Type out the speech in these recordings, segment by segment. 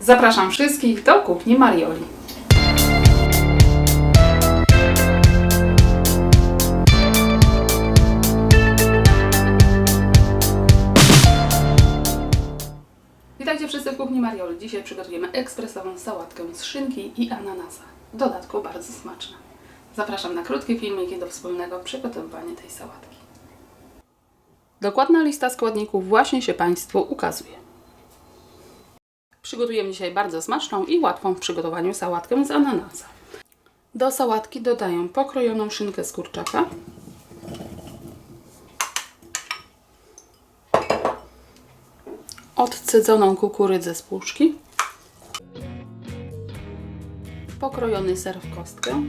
Zapraszam wszystkich do kuchni Marioli. Witajcie wszyscy w kuchni Marioli. Dzisiaj przygotujemy ekspresową sałatkę z szynki i ananasa. W dodatku bardzo smaczna. Zapraszam na krótkie filmiki do wspólnego przygotowywania tej sałatki. Dokładna lista składników właśnie się Państwu ukazuje. Przygotujemy dzisiaj bardzo smaczną i łatwą w przygotowaniu sałatkę z ananasa. Do sałatki dodaję pokrojoną szynkę z kurczaka, odcedzoną kukurydzę z puszki, pokrojony ser w kostkę,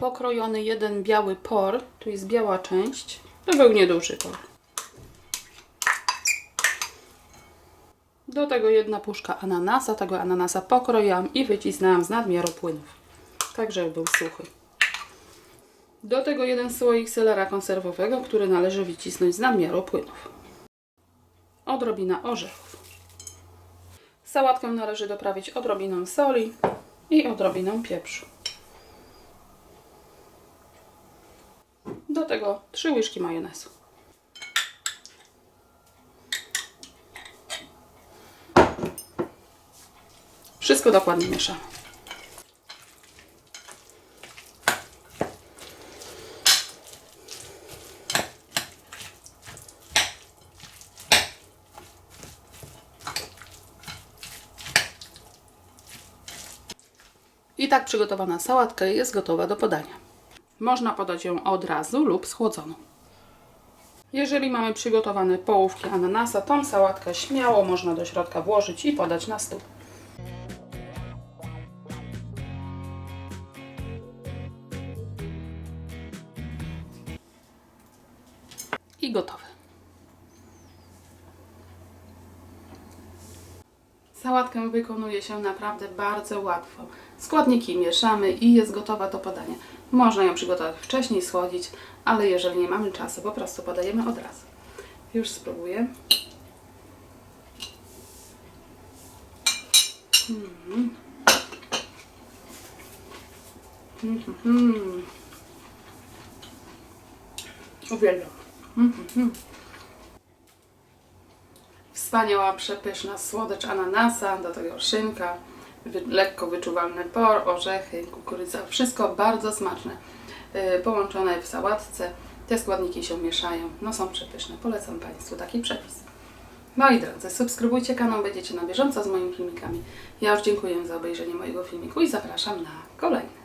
pokrojony jeden biały por, tu jest biała część, to był nieduży por. Do tego jedna puszka ananasa, tego ananasa pokroiłam i wycisnęłam z nadmiaru płynów, tak żeby był suchy. Do tego jeden słoik selera konserwowego, który należy wycisnąć z nadmiaru płynów. Odrobina orzechów. Sałatkę należy doprawić odrobiną soli i odrobiną pieprzu. Do tego 3 łyżki majonezu. Wszystko dokładnie mieszamy. I tak przygotowana sałatka jest gotowa do podania. Można podać ją od razu lub schłodzoną. Jeżeli mamy przygotowane połówki ananasa, tą sałatkę śmiało można do środka włożyć i podać na stół. I gotowe. Sałatkę wykonuje się naprawdę bardzo łatwo. Składniki mieszamy i jest gotowa do podania. Można ją przygotować wcześniej, schłodzić, ale jeżeli nie mamy czasu, po prostu podajemy od razu. Już spróbuję. Mm. Mhm. Mhm. Uwielbiam. Wspaniała, przepyszna słodycz ananasa, do tego szynka, wy, lekko wyczuwalny por, orzechy, kukurydza, wszystko bardzo smaczne. Yy, połączone w sałatce, te składniki się mieszają, no są przepyszne. Polecam Państwu taki przepis. Moi drodzy, subskrybujcie kanał, będziecie na bieżąco z moimi filmikami. Ja już dziękuję za obejrzenie mojego filmiku i zapraszam na kolejny.